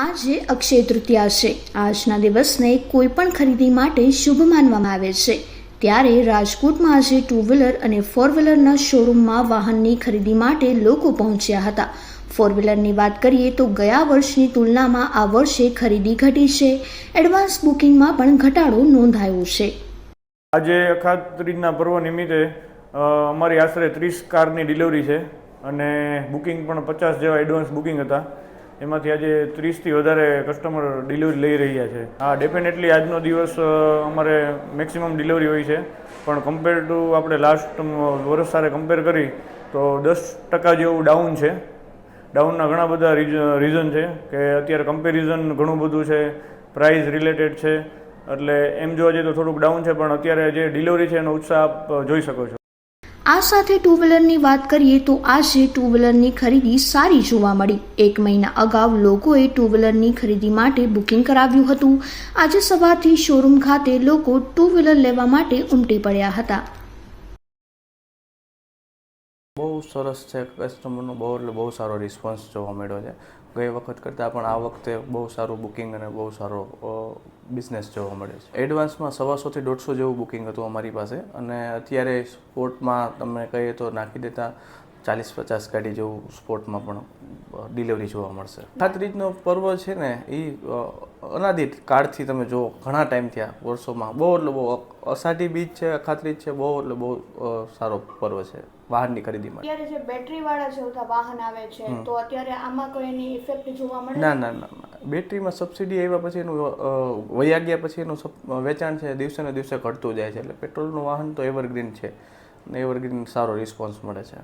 આજે અક્ષય તૃતીયા છે. આજના દિવસને કોઈ પણ ખરીદી માટે શુભ માનવામાં આવે છે. ત્યારે રાજકોટમાં આજે ટુ વ્હીલર અને ફોર વ્હીલરના શોરૂમમાં વાહનની ખરીદી માટે લોકો પહોંચ્યા હતા. ફોર વ્હીલરની વાત કરીએ તો ગયા વર્ષની તુલનામાં આ વર્ષે ખરીદી ઘટી છે. એડવાન્સ બુકિંગમાં પણ ઘટાડો નોંધાયો છે. આજે અખાત્રીજના પર્વ નિમિત્તે અમારી આશરે ત્રીસ કારની ડિલિવરી છે અને બુકિંગ પણ પચાસ જેવા એડવાન્સ બુકિંગ હતા. એમાંથી આજે ત્રીસથી વધારે કસ્ટમર ડિલિવરી લઈ રહ્યા છે. હા ડેફિનેટલી આજનો દિવસ અમારે મેક્સિમમ ડિલિવરી હોય છે. પણ કમ્પેર ટુ આપણે લાસ્ટ વર્ષ સાથે કમ્પેર કરી, તો દસ ટકા જેવું ડાઉન છે. ડાઉનના ઘણા બધા રીઝન છે કે અત્યારે કમ્પેરિઝન ઘણું બધું છે પ્રાઇસ રિલેટેડ છે. એટલે એમ જોવા જઈએ તો થોડુંક ડાઉન છે, પણ અત્યારે જે ડિલિવરી છે એનો ઉત્સાહ આપ જોઈ શકો છો. આ સાથે ટુ વ્હીલરની વાત કરીએ તો આજે ટુ વ્હીલરની ખરીદી સારી જોવા મળી. એક મહિના અગાઉ લોકોએ ટુ વ્હીલરની ખરીદી માટે બુકિંગ કરાવ્યું હતું. આજે સવારથી શોરૂમ ખાતે લોકો ટુ વ્હીલર લેવા માટે ઉમટી પડ્યા હતા. બહુ સરસ છે કસ્ટમરનો બહુ, એટલે બહુ સારો રિસ્પોન્સ જોવા મળ્યો છે. ગઈ વખત કરતાં પણ આ વખતે બહુ સારું બુકિંગ અને બહુ સારો બિઝનેસ જોવા મળે છે. એડવાન્સમાં સવાસોથી દોઢસો જેવું બુકિંગ હતું અમારી પાસે અને અત્યારે સ્પોર્ટમાં તમે કહીએ તો નાખી દેતા ચાલીસ પચાસ ગાડી જેવું સ્પોર્ટમાં પણ ડિલિવરી જોવા મળશે. ખાતરીજનો પર્વ છે ને એ અનાદિત કાળથી તમે જુઓ ઘણા ટાઈમ થયા વર્ષોમાં. બહુ એટલે બહુ અષાઢી બીજ છે અખાત્રીજ છે બહુ એટલે બહુ સારો પર્વ છે વાહનની ખરીદી માટે અત્યારે જે બેટરી વાળા જે વાહન આવે છે તો અત્યારે આમાં કોઈ એની ઇફેક્ટ જોવા મળે? ના ના ના. બેટરીમાં સબસિડી આવ્યા પછી એનું વયા ગયા પછી એનું વેચાણ છે દિવસે ને દિવસે ઘટતું જાય છે. એટલે પેટ્રોલનું વાહન તો એવરગ્રીન છે. ને એવરગ્રીન સારો રિસ્પોન્સ મળે છે.